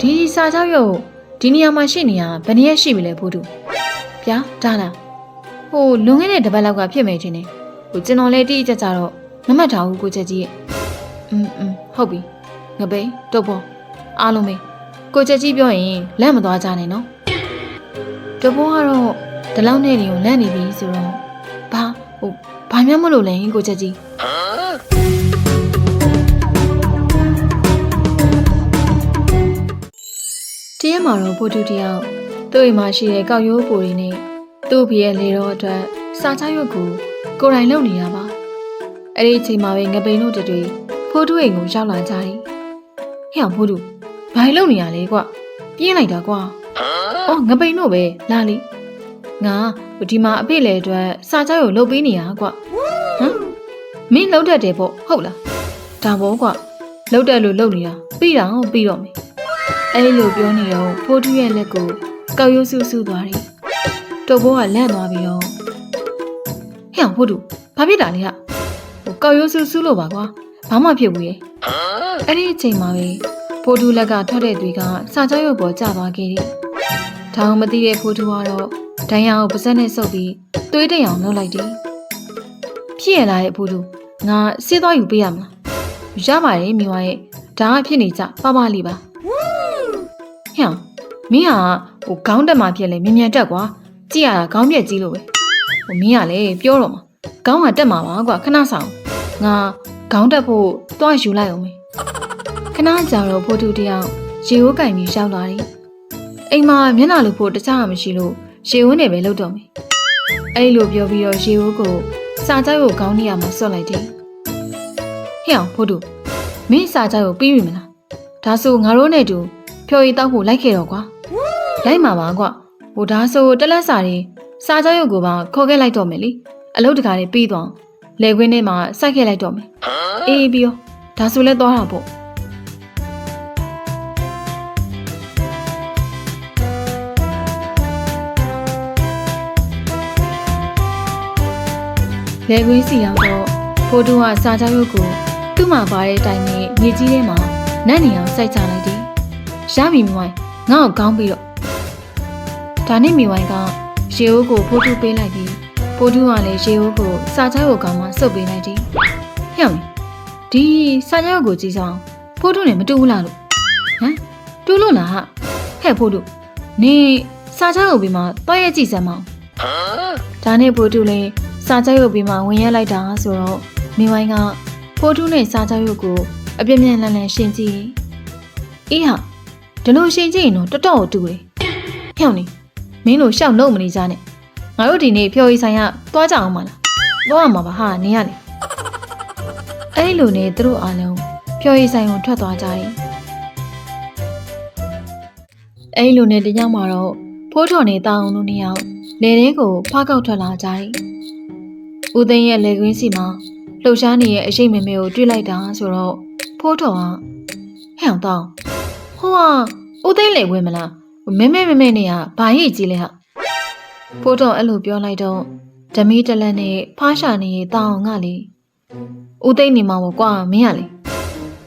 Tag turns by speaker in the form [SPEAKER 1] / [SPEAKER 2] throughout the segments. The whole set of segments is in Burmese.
[SPEAKER 1] ဒီစာချောက်ရုပ်ဒီနေရာမှာရှိနေရဘယ်နည်းရရှိပြီလဲဖိုးတူဗျာဒါလားဟိုလွန်ခဲ့တဲ့တစ်ပတ်လောက်ကဖြစ်မယ်ချင်းနေဟိုကျွန်တော်လည်းတိတိကျကျတော့မမှတ်ထားဘူးကိုချက်ကြီးရဲ့อืมอืมဟုတ်ပြီငပိန်တုတ်ပေါ်အားလုံးပဲကိုချက်ကြီးပြောရင်လက်မသွားကြနဲ့နော်တုတ်ပေါ်ကတော့ဒီလောက်နဲ့နေကိုလန့်နေပြီဆိုတော့ဘာဟိုဘာမှမလို့လဲကိုချက်ကြီး တရ က်မှာတော့ပိုတူတယောက်သူ့အိမ်မှာရှိတဲ့ကောက်ရိုးပူတွေနဲ့သူ့ဘီရဲ့လေတော့အတွက်စာချရွက်ကိုကိုယ်တိုင်လုပ်နေတာပါအဲ့ဒီအချိန်မှာပဲငပိန်တို့တတွေဖိုးတူအိမ်ကိုရောက်လာကြတယ်ဟဲ့အောင်ဖိုးတူဘာလုပ်နေရလဲကွပြင်းလိုက်တာကွာအော်ငပိန်တို့ပဲလာလေငါဒီမှာအဖေလေအတွက်စာချရွက်လုပ်ပေးနေရကွဟမ်မင်းလုပ်တတ်တယ်ပေါ့ဟုတ်လားဒါပေါ့ကွလုပ်တယ်လို့လုပ်နေတာပြီးတော့ပြီးတော့မယ် အဲ့လိုပြောနေတော့ဖိုးတူရဲ့လက်ကိုကောက်ရိုးဆူဆူသွားတယ်။တုပ်ဘိုးကလန့်သွားပြီးတော့ဟဲ့အောင်ဖိုးတူဘာဖြစ်တာလဲဟာဟိုကောက်ရိုးဆူဆူလို့ပါကွာဘာမှဖြစ်ဘူးရဲ့အဲ့ဒီအချိန်မှာပဲဖိုးတူလက်ကထွက်တဲ့သွေးကစာကြောရုပ်ပေါ်ကျသွားခဲ့တယ်။ထောင်မသိတဲ့ဖိုးတူကတော့ဒိုင်ယာကိုပါဇက်နဲ့ဆုပ်ပြီးသွေးတိတ်အောင်လုပ်လိုက်တယ်။ဖြစ်ရလားရဲ့ဖိုးတူငါစေးသွားယူပေးရမလား။ရပါတယ်မိမရဲ့ဒါကဖြစ်နေကြပပလေးပါ ဟဲ့မင်းဟာဟိုခေါင်းတက်မှဖြစ်လေမြင်မြန်တက်ကွာကြည့်ရတာခေါင်းပြက်ကြီးလို့ပဲဟိုမင်းကလည်းပြောတော့မှာခေါင်းကတက်မှာပါကွာခဏဆောင်ငါခေါင်းတက်ဖို့တွားယူလိုက်အောင်မေခဏကြာတော့ဖိုးတူတယောက်ရေဝိုးကင်ပြီးရောက်လာတယ်အိမ်မှာမျက်နှာလိုဖို့တခြားမှမရှိလို့ရေဝိုးနဲ့ပဲလုပ်တော့မယ်အဲ့လိုပြောပြီးတော့ရေဝိုးကိုစာကြောက်ကိုခေါင်းနေရာမှာဆွတ်လိုက်တယ်ဟဲ့အောင်ဖိုးတူမင်းစာကြောက်ကိုပြီးပြီမလားဒါဆိုငါတို့နဲ့တူ ဖြော်ရည်တောက်ဖို့လိုက်ခဲ့တော့ကွာလိုက်မှာပါကွာဟိုဒါဆိုတက်လက်စာတွေစာကြောရုပ်ကိုပါခေါ်ခဲ့လိုက်တော့မယ်လीအလုပ်တကာတွေပြီးသွားလေခွင်းထဲမှာစိုက်ခဲ့လိုက်တော့မယ်အေးပြီးရောဒါဆိုလဲသွားတာပေါ့လေခွင်းစီရောက်တော့ဖိုးတူကစာကြောရုပ်ကိုသူ့မှာပါတဲ့အတိုင်းနဲ့မြေကြီးထဲမှာနတ်နေအောင်စိုက်ချလိုက်တယ် ရပြီမိဝိုင်းငါ့ကိုကောင်းပြီးတော့ဒါနဲ့မိဝိုင်းကရေအိုးကိုဖိုးတူးပေးလိုက်ပြီးဖိုးတူးကလည်းရေအိုးကိုစာချောက်ကိုကောင်းမှစုပ်ပေးလိုက်တယ်ဟဲ့မဒီစာချောက်ကိုကြည့်ဆောင်ဖိုးတူးနဲ့မတူဘူးလားလို့ဟမ်တူလို့လားဟာဟဲ့ဖိုးတူးနေစာချောက်ကိုပြီးမှတွားရကြည့်စမ်းမအောင်ဒါနဲ့ဖိုးတူးလည်းစာချောက်ကိုပြီးမှဝင်ရလိုက်တာဆိုတော့မိဝိုင်းကဖိုးတူးနဲ့စာချောက်ကိုအပြင်းပြင်းလန်းလန်းရှင်းကြည့်အေးဟာ ဒီလိုရှင်ကြည့်ရင်တော့တော်တော်တူတယ်။ဟဲ့နေမင်းတို့ရှောက်လုံးမနေကြနဲ့။ငါတို့ဒီနေ့ဖြော်ရီဆိုင်ကသွားကြအောင်မလား။သွားရမှာပါဟာနေရလေ။အဲ့လိုနဲ့သူတို့အားလုံးဖြော်ရီဆိုင်ကိုထွက်သွားကြတယ်။အဲ့လိုနဲ့တညမှာတော့ဖိုးထော်နေတာအောင်တို့နှစ်ယောက်လေထဲကိုဖားကောက်ထွက်လာကြတယ်။ဦးသိန်းရဲ့လေကွင်းစီမှာလှုပ်ရှားနေရဲ့အရှိတ်မေမေကိုတွေ့လိုက်တာဆိုတော့ဖိုးထော်ကဟဲ့အောင်တောင်း ဟိုဟာဦးသိန်းလေဝင်မလားမဲမဲမဲမဲနေရဘာရိတ်ကြီးလဲဟာဖိုးတော်အဲ့လိုပြောလိုက်တော့ဓမီတလက်နဲ့ဖားရှာနေတောင်းငါလေဦးသိန်းနေမှာပေါ့ကွာမင်းရလေ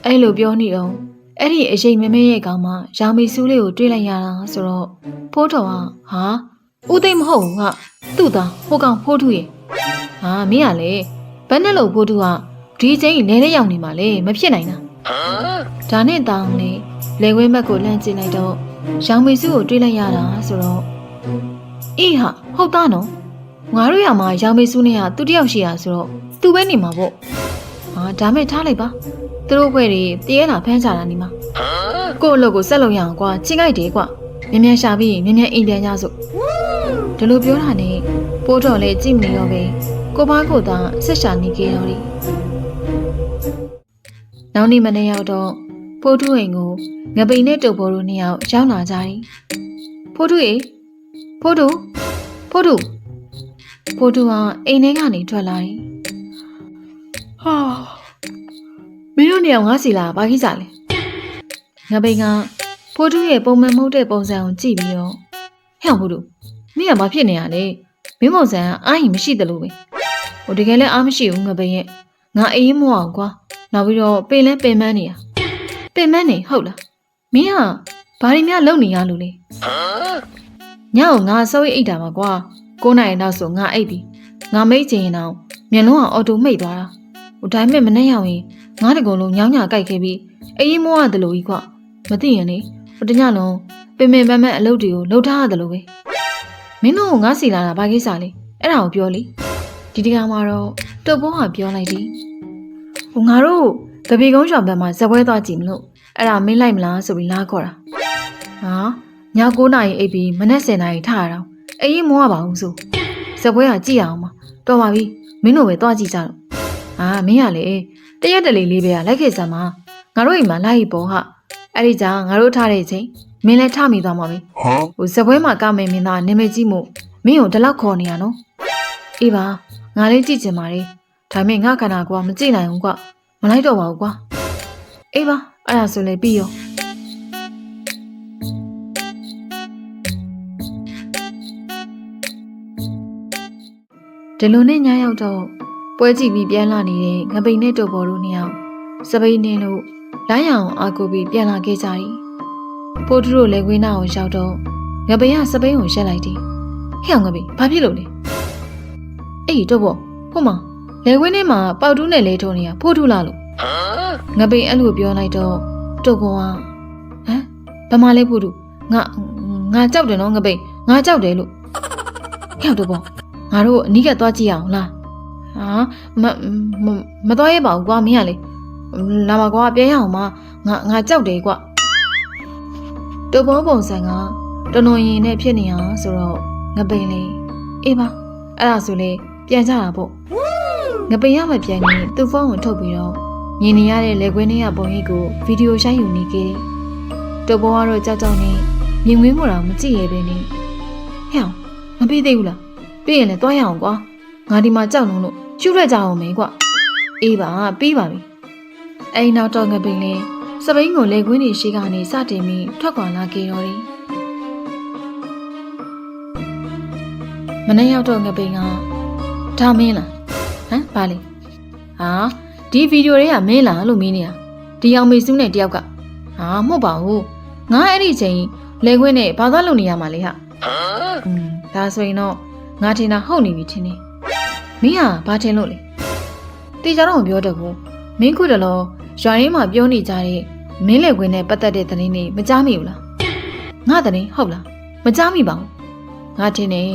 [SPEAKER 1] အဲ့လိုပြောနေတော့အဲ့ဒီအရေးမဲမဲရဲ့ကောင်မရောင်မီစူးလေးကိုတွေးလိုက်ရတာဆိုတော့ဖိုးတော်ကဟာဦးသိန်းမဟုတ်ဘူးကသူ့သားဟိုကောင်ဖိုးထုရဲ့ဟာမင်းရလေဘယ်နဲ့လို့ဖိုးထုကဒီချိန်လဲလဲရောက်နေမှာလေမဖြစ်နိုင်တာဒါနဲ့တောင်းလေ လေခွင်းဘက်ကိုလှမ်းကြည့်လိုက်တော့ရောင်မေစုကိုတွေးလိုက်ရတာဆိုတော့အေးဟာဟုတ်သားနော်ငါတို့ရမှာရောင်မေစုနဲ့ကသူတယောက်ရှိရဆိုတော့သူပဲနေမှာပေါ့ဟာဒါမဲ့ထားလိုက်ပါသူတို့ဘွဲတွေတရေလာဖမ်းကြတာနေမှာကို့အလုပ်ကိုဆက်လုပ်ရအောင်ကွာချင်းလိုက်တယ်ကွာမြန်မြန်ရှာပြီးမြန်မြန်အိမ်ပြန်ကြစို့ဒီလိုပြောတာနဲ့ပိုးတော်လည်းကြည့်မနေတော့ပဲကိုဘာကိုသာဆက်ရှာနေကြတော့တယ်နောက်နေ့မနေ့ရောက်တော့ ဖိုးထုအိမ်ကိုငပိန်နဲ့တုပ်ဘော်တို့နှစ်ယောက်ရောက်လာကြတယ်။ဖိုးထုရေဖိုးထုဖိုးထုဖိုးထုဟာအိမ်ထဲကနေထွက်လာတယ်။ဟာမင်းတို့နှစ်ယောက်ငါစီလာဘာကြီးကြလဲ။ငပိန်ကဖိုးထုရဲ့ပုံမှန်မဟုတ်တဲ့ပုံစံကိုကြည့်ပြီးတော့ဟဲ့ဖိုးထုမင်းကဘာဖြစ်နေရလဲ။မင်းပုံစံကအားရင်မရှိတယ်လို့ပဲ။ဟိုတကယ်လည်းအားမရှိဘူးငပိန်ရဲ့ငါအေးမအောင်ကွာ။နောက်ပြီးတော့ပင်လဲပင်မန်းနေရ။ ပင်မနေဟုတ်လားမင်းဟာဘာတွေများလုံနေရလို့လဲညောင်ငါစောရိတ်အိတ်တာမှာကွာ9နိုင်နောက်ဆိုငါအိတ်ပြီငါမိတ်ချင်ရင်တော့မျက်လုံးကအော်တိုမိတ်သွားတာဟိုတိုင်းမဲ့မနဲ့ရောက်ရင်ငါတကုံလုံးညောင်းညာကြိုက်ခဲ့ပြီးအေးမောရတယ်လို့ကြီးကွာမသိရင်လေဟိုတညလုံးပင်ပင်ပန်းပန်းအလုပ်တွေကိုလှုပ်ထားရတယ်လို့ပဲမင်းတို့ကငါစီလာတာဘာကိစ္စလဲအဲ့ဒါကိုပြောလေဒီတကမှာတော့တုတ်ပေါ်ကပြောလိုက်သည်ဟိုငါတို့ တပီကုန်းကျော်ဘက်မှာဇပွဲသွားကြည့်မလို့အဲ့ဒါမင်းလိုက်မလားဆိုပြီးလာခေါ်တာဟာည9နာရီအိပ်ပြီးမနက်10နာရီထရအောင်အေးမောရပါအောင်ဆိုဇပွဲကကြည့်အောင်မတော်ပါပြီမင်းတို့ပဲသွားကြည့်ကြတော့အာမင်းရလေတရက်တလေလေးပဲလိုက်ခဲ့စမ်းပါငါတို့အိမ်မှာလိုက်ပေါ်ဟာအဲ့ဒီကြောင့်ငါတို့ထားတဲ့အချိန်မင်းလည်းထမိသွားမှာပဲ
[SPEAKER 2] Huh?
[SPEAKER 1] ဟိုဇပွဲမှာကမယ်မင်းသားနာမည်ကြီးမို့မင်းကိုဒီလောက်ခေါ်နေရနော်အေးပါငါလေးကြည့်ချင်ပါလေဒါပေမဲ့ငါခန္ဓာကွာမကြည့်နိုင်ဘူးကွာ မလိုက်တော့ပါဘူးကွာအေးပါအဲ့ဒါဆိုလည်းပြီးရောဒီလိုနဲ့ညရောက်တော့ပွဲကြည့်ပြီးပြန်လာနေတဲ့ငပိန်နဲ့တော်ပေါ်တို့နှစ်ယောက်စပိန်နေလို့လိုင်းရအောင်အာကိုပြီးပြန်လာခဲ့ကြတယ်ပိုးသူတို့လည်းခွေးနာကိုရောက်တော့ငပိန်ကစပိန်ကိုရက်လိုက်တယ်ဟဲ့အောင်ငပိန်ဘာဖြစ်လို့လဲအေးတော့ပေါ့ဖို့မ လေခွေးထဲမှာပေါက်တူးနဲ့လဲထုံနေရဖိုးထုလာလို့
[SPEAKER 2] Huh?
[SPEAKER 1] ငပိန်အဲ့လိုပြောလိုက်တော့တုတ်ကောကဟမ်ဘာမှလဲဖို့တူငါငါကြောက်တယ်နော်ငပိန်ငါကြောက်တယ်လို့ကြောက်တော့ပေါ့ငါတို့အနီးကသွားကြည့်အောင်လားဟာမမမသွားရပါဘူးကွာမင်းကလေလာပါကွာပြန်ရအောင်မငါငါကြောက်တယ်ကွာတုတ်ဘောပုံစံကတော်တော်ရင်နဲ့ဖြစ်နေအောင်ဆိုတော့ငပိန်လေးအေးပါအဲ့ဒါဆိုလေပြန်ကြတာပေါ့ ငပိန်ရမပြန်ရင်သူ့ဖုန်းကိုထုတ်ပြီးတော့မြင်နေရတဲ့လက်ခွင်းထဲကပုံရိပ်ကိုဗီဒီယိုရိုက်ယူနေခဲ့တယ်။တော်ဘောကတော့ကြောက်ကြောက်နဲ့မြင်ငွေးမှုတော့မကြည့်ရပဲနဲ့ဟဲ့အောင်မပြီးသေးဘူးလားပြီးရင်လည်းသွားရအောင်ကွာငါဒီမှာကြောက်လုံးလို့ရှုရက်ကြအောင်မယ်ကွာအေးပါပြီးပါပြီအဲ့ဒီနောက်တော့ငပိန်လေးစပိန်ကိုလက်ခွင်းတွေရှိကနေစတင်ပြီးထွက်ခွာလာခဲ့တော့တယ်မနေ့ရောက်တော့ငပိန်ကဒါမင်းလား ဟမ်ဘာလဲဟာဒီဗီဒီယိုတွေကမင်းလားလို့မင်းနေတာဒီအောင်မေစုနဲ့တယောက်ကဟာမဟုတ်ပါဘူးငါအဲ့ဒီချိန်လဲခွင်းနဲ့ဘာသွားလုပ်နေရမှာလဲဟာ
[SPEAKER 2] Huh?
[SPEAKER 1] อืมဒါဆိုရင်တော့ငါထင်တာဟုတ်နေပြီထင်တယ်မင်းဟာဘာထင်လို့လဲတေချာတော့မပြောတတ်ဘူးမင်းခုတလောရွာရင်းမှာပြောနေကြတဲ့မင်းလဲခွင်းနဲ့ပတ်သက်တဲ့သတင်းတွေမကြားမိဘူးလားငါသတင်းဟုတ်လားမကြားမိပါဘူးငါထင်တယ်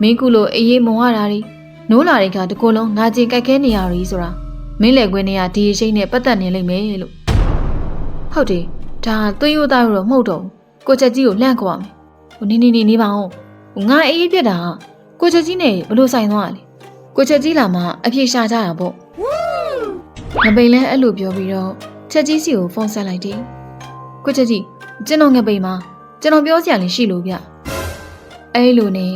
[SPEAKER 1] မင်းခုလိုအေးအေးမုံရတာတွေ နိုးလာတွေကတကူလုံးနာကျင်ကြိုက်ခဲနေရရီဆိုတာမင်းလေခွင်းတွေကဒီအရှိန်နဲ့ပတ်သက်နေလိမ့်မယ်လို့ဟုတ်တယ်ဒါသွေးရိုးသားရိုးတော့မဟုတ်တော့ဘူးကိုချက်ကြီးကိုလှန့်ခေါ်ရမယ်ဟိုနေနေနေနေပါအောင်ဟိုငါအေးအေးပြက်တာကကိုချက်ကြီးနဲ့ဘလို့ဆိုင်သွားတာလဲကိုချက်ကြီးလာမှအပြေရှာကြတာပေါ့ငပိန်လဲအဲ့လိုပြောပြီးတော့ချက်ကြီးစီကိုဖုန်းဆက်လိုက်တယ်ကိုချက်ကြီးကျွန်တော်ငပိန်မှာကျွန်တော်ပြောစရာလေးရှိလို့ဗျအဲ့လိုနဲ့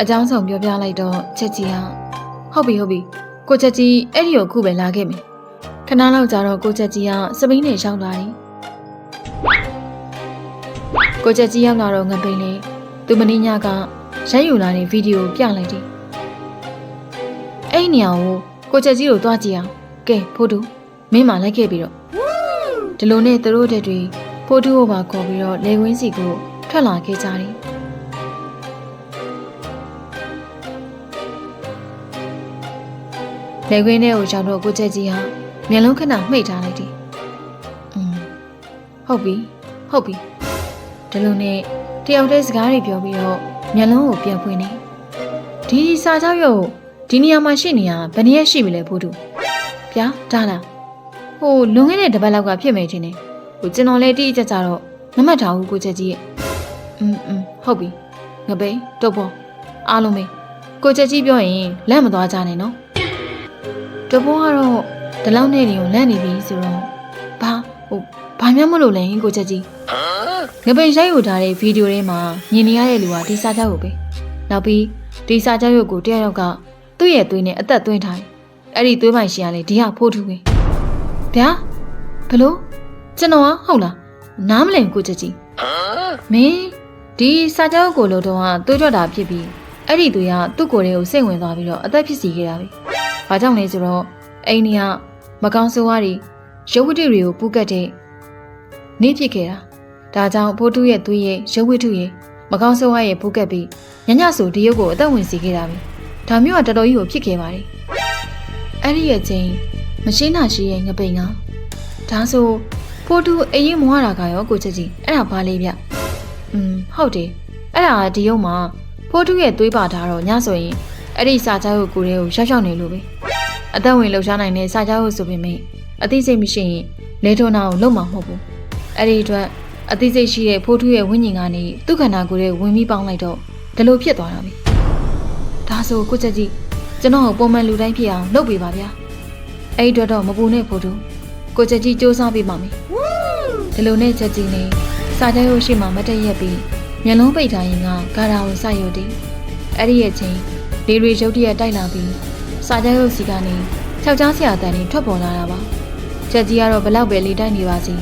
[SPEAKER 1] အကြောင်းဆောင်ပြောပြလိုက်တော့ချက်ကြီးကဟုတ်ပြီဟုတ်ပြီကိုချက်ကြီးအဲ့ဒီကိုခုပဲလာခဲ့မယ်ခဏလောက်ကြာတော့ကိုချက်ကြီးကစပိန်နဲ့ရောက်လာတယ်ကိုချက်ကြီးရောက်လာတော့ငပိန်လေးသူမင်းညကရိုက်ယူလာတဲ့ဗီဒီယိုပြလိုက်တယ်အဲ့ဒီနေရာကိုကိုချက်ကြီးကိုသွားကြည့်အောင်ကဲဖိုးတူမင်းမလိုက်ခဲ့ပြီးတော့ဒီလိုနဲ့သူတို့တဲ့တွေဖိုးတူကိုပါခေါ်ပြီးတော့လေကွင်းစီကိုထွက်လာခဲ့ကြတယ် လေကွင်းထဲကိုရောက်တော့ကိုချက်ကြီးဟာမျက်လုံးခဏမှိတ်ထားလိုက်တယ်อืมဟုတ်ပြီဟုတ်ပြီဒီလိုနဲ့တယောက်တည်းစကားတွေပြောပြီးတော့မျက်လုံးကိုပြန်ဖွင့်နေဒီစာချောက်ရုပ်ဒီနေရာမှာရှိနေရဘယ်နည်းရှိပြီလဲဖိုးတူဗျာဒါလားဟိုလွန်ခဲ့တဲ့တစ်ပတ်လောက်ကဖြစ်မယ်ချင်းနေဟိုကျွန်တော်လည်းတိကျကျတော့မမှတ်ထားဘူးကိုချက်ကြီးရဲ့อืมอืมဟုတ်ပြီငပိန်တုတ်ပေါ်အားလုံးပဲကိုချက်ကြီးပြောရင်လက်မသွားကြနဲ့နော် တဘောကတော့ဒီလောက်နဲ့နေကိုလန့်နေပြီဆိုတော့ဘာဟိုဘာမှမလို့လဲကိုချက်ကြီး
[SPEAKER 2] Huh?
[SPEAKER 1] ငပိန်ရိုက်ယူထားတဲ့ဗီဒီယိုထဲမှာမြင်နေရတဲ့လူကဒီစာကြောက်ကိုပဲနောက်ပြီးဒီစာကြောက်ရုပ်ကိုတယောက်ယောက်ကသူ့ရဲ့သွေးနဲ့အသက်သွင်းထားတယ်အဲ့ဒီသွေးပိုင်ရှင်ကလေဒီဟာဖိုးထူးပဲဗျာဘလို့ကျွန်တော်ကဟုတ်လားနားမလည်ဘူးကိုချက်ကြီး
[SPEAKER 2] Huh?
[SPEAKER 1] မင်းဒီစာကြောက်ကိုလို့တော့သွေးထွက်တာဖြစ်ပြီးအဲ့ဒီသွေးကသူ့ကိုယ်လေးကိုစိတ်ဝင်သွားပြီးတော့အသက်ဖြစ်စီခဲ့တာပဲ။ ဘာကြောင့်လဲဆိုတော့အိန္ဒိယမကောင်းဆိုးဝါးတွေရုပ်ဝတ္ထုတွေကိုပူးကတ်တဲ့နေ့ဖြစ်ခဲ့တာဒါကြောင့်ဖိုးတူးရဲ့သွေးရဲ့ရုပ်ဝိထုရဲ့မကောင်းဆိုးဝါးရဲ့ဖုတ်ကက်ပြီးညညဆိုဒီရုပ်ကိုအသက်ဝင်စေခဲ့တာပဲဒါမျိုးကတော်တော်ကြီးကိုဖြစ်ခဲ့ပါတယ်အဲ့ဒီရဲ့ချင်းမရှိနာရှိရဲ့ငပိန်ကဒါဆိုဖိုးတူးအရင်မွားတာကရောကိုချက်ကြီးအဲ့ဒါဘာလေးဗျอืมဟုတ်တယ်အဲ့ဒါကဒီရုပ်မှာဖိုးတူးရဲ့သွေးပါထားတော့ညဆိုရင် အဲ့ဒီစာချောက်ကိုကိုယ်တွေကိုရောက်ရောက်နေလို့ပဲအသက်ဝင်လှုပ်ရှားနိုင်တဲ့စာချောက်ကိုဆိုပေမဲ့အသိစိတ်မရှိရင်လေထုံနာကိုလုံမှာမဟုတ်ဘူးအဲ့ဒီအတွက်အသိစိတ်ရှိတဲ့ဖိုးထုရဲ့ဝိညာဉ်ကနေသူ့ခန္ဓာကိုယ်ရဲ့ဝင်ပြီးပေါင်းလိုက်တော့ဒီလိုဖြစ်သွားတာပဲဒါဆိုကိုချက်ကြီးကျွန်တော်ကိုပုံမှန်လူတိုင်းဖြစ်အောင်လုပ်ပေးပါဗျာအဲ့ဒီအတွက်တော့မပူနဲ့ဖိုးထုကိုချက်ကြီးစူးစမ်းပေးပါမယ်ဒီလိုနဲ့ချက်ကြီးနဲ့စာကြရုပ်ရှိမှမတည့်ရက်ပြီးမျက်လုံးပိတ်ထားရင်ကဂါရာကိုစရုပ်တည်အဲ့ဒီရဲ့ချင်း လေတွေရုပ်တရက်တိုက်လာပြီးစာကြရုပ်စီကနေထောက်ကြားဆရာတန်တွေထွက်ပေါ်လာတာပါချက်ကြီးကတော့ဘလောက်ပဲလေတိုက်နေပါစီ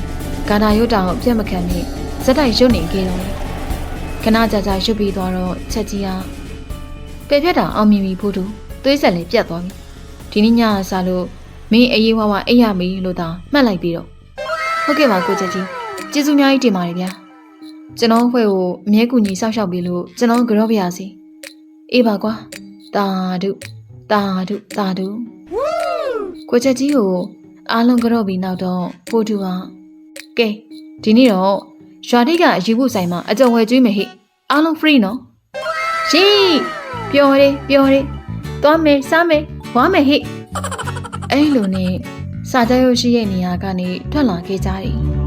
[SPEAKER 1] ဂါနာရွတ်တောင်အပြတ်မခံနဲ့ဇက်တိုက်ရွတ်နေခဲ့တော့တယ်ခဏကြာကြာရွတ်ပြီးသွားတော့ချက်ကြီးဟာပယ်ပြတ်တာအောင်မြင်ပြီဖို့တူသွေးဆက်လည်းပြတ်သွားပြီဒီနေ့ညကစားလို့မင်းအေးအေးဝါးဝါအိပ်ရမေးလို့သာမှတ်လိုက်ပြီးတော့ဟုတ်ကဲ့ပါကိုချက်ကြီးကျေးဇူးများကြီးတင်ပါတယ်ဗျာကျွန်တော်အဖွဲ့ကိုအမြဲကူညီစောင့်ရှောက်ပေးလို့ကျွန်တော်ကြောပါရစီအေးပါကွာ တာဒုတာဒုတာဒုကိုချက်ကြီးကိုအားလုံးကြောပြီးနောက်တော့ဖို့တူဟာကဲဒီနေ့တော့ရွာတိကအယူဖို့ဆိုင်မှာအကြုံဝယ်ကျွေးမယ်ဟိအားလုံး free နော်ရှိပျော်တယ်ပျော်တယ်သွားမယ်စားမယ်ဝါမယ်ဟိအဲ့လိုနဲ့စာကြရုပ်ရှိရဲ့နေရာကနေထွက်လာခဲ့ကြတယ်